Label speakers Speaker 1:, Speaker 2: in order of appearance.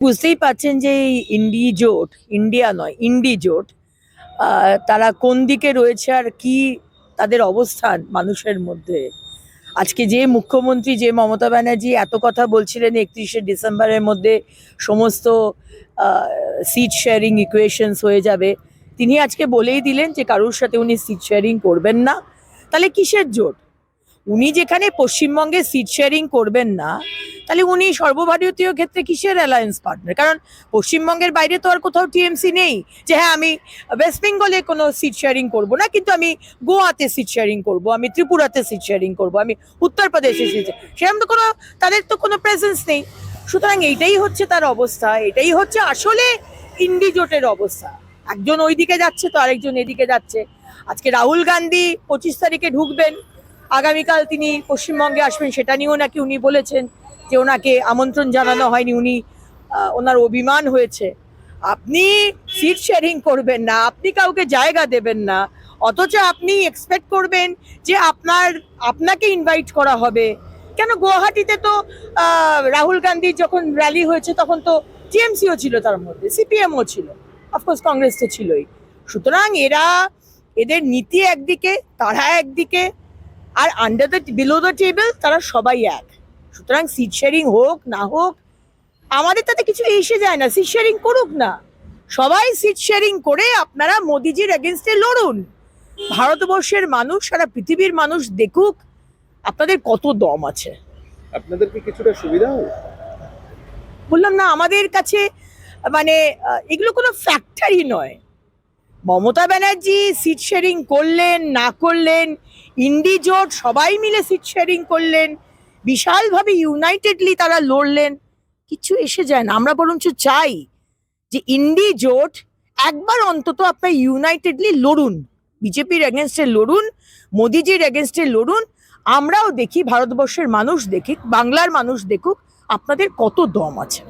Speaker 1: বুঝতেই পারছেন যে এই ইন্ডি জোট, ইন্ডিয়া নয়, ইন্ডি জোট তারা কোন দিকে রয়েছে আর কি তাদের অবস্থান মানুষের মধ্যে? আজকে যে মুখ্যমন্ত্রী, যে মমতা ব্যানার্জি এত কথা বলছিলেন একত্রিশে ডিসেম্বরের মধ্যে, সমস্ত সিট শেয়ারিং ইকুয়েশনস হয়ে যাবে। তিনি আজকে বলেই দিলেন যে কারোর সাথে উনি সিট শেয়ারিং করবেন না। তাহলে কিসের জোট? উনি যেখানে পশ্চিমবঙ্গে সিট শেয়ারিং করবেন না, তাহলে উনি সর্বভারতীয় ক্ষেত্রে কিসের অ্যালায়েন্স পার্টনার কারণ পশ্চিমবঙ্গের বাইরে তো আর কোথাও টিএমসি নেই যে হ্যাঁ আমি ওয়েস্ট বেঙ্গলে কোনো সিট শেয়ারিং করব না, কিন্তু আমি গোয়াতে সিট শেয়ারিং করব, আমি ত্রিপুরাতে সিট শেয়ারিং করব, আমি উত্তরপ্রদেশে সিট সেরকম তো কোনো, তাদের তো কোনো প্রেজেন্স নেই। সুতরাং এইটাই হচ্ছে তার অবস্থা এটাই হচ্ছে আসলে ইন্ডি জোটের অবস্থা। একজন ওইদিকে যাচ্ছে তো আরেকজন এদিকে যাচ্ছে। আজকে রাহুল গান্ধী পঁচিশ তারিখে ঢুকবেন আগামীকাল তিনি পশ্চিমবঙ্গে আসবেন, সেটা নিয়েও নাকি উনি বলেছেন যে ওনাকে আমন্ত্রণ জানানো হয়নি, উনি ওনার অভিমান হয়েছে। আপনি সিট শেয়ারিং করবেন না, আপনি কাউকে জায়গা দেবেন না, অথচ আপনি এক্সপেক্ট করবেন যে আপনার, আপনাকে ইনভাইট করা হবে। কেন গুয়াহাটিতে তো রাহুল গান্ধীর যখন র্যালি হয়েছে, তখন তো টিএমসিও ছিল তার মধ্যে সিপিএমও ছিল অফকোর্স কংগ্রেস তো ছিলই। সুতরাং এরা, এদের নীতি একদিকে, তারা একদিকে আর under the below the table তারা সবাই এক। সুতরাং সিট শেয়ারিং হোক না হোক আমাদের তাতে কিছু এসে যায় না সিট শেয়ারিং করুক না। সবাই সিট শেয়ারিং করে আপনারা মোদিজির এগেনস্টে লড়ুন। ভারতবর্ষের মানুষ সারা পৃথিবীর মানুষ দেখুক আপনাদের কত দম আছে।
Speaker 2: আপনাদের কি কিছুটা সুবিধা
Speaker 1: বললাম না আমাদের কাছে মানে এগুলো কোনো ফ্যাক্টরই নয়। মমতা ব্যানার্জি সিট শেয়ারিং করলেন, না করলেন, ইন্ডি জোট সবাই মিলে সিট শেয়ারিং করলেন, বিশালভাবে ইউনাইটেডলি তারা লড়লেন, কিছু এসে যায় না। আমরা বরঞ্চ চাই যে ইন্ডি জোট একবার অন্তত আপনার ইউনাইটেডলি লড়ুন, বিজেপির এগেনস্টে লড়ুন, মোদিজির এগেনস্টে লড়ুন, আমরাও দেখি, ভারতবর্ষের মানুষ দেখি বাংলার মানুষ দেখুক, আপনাদের কত দম আছে।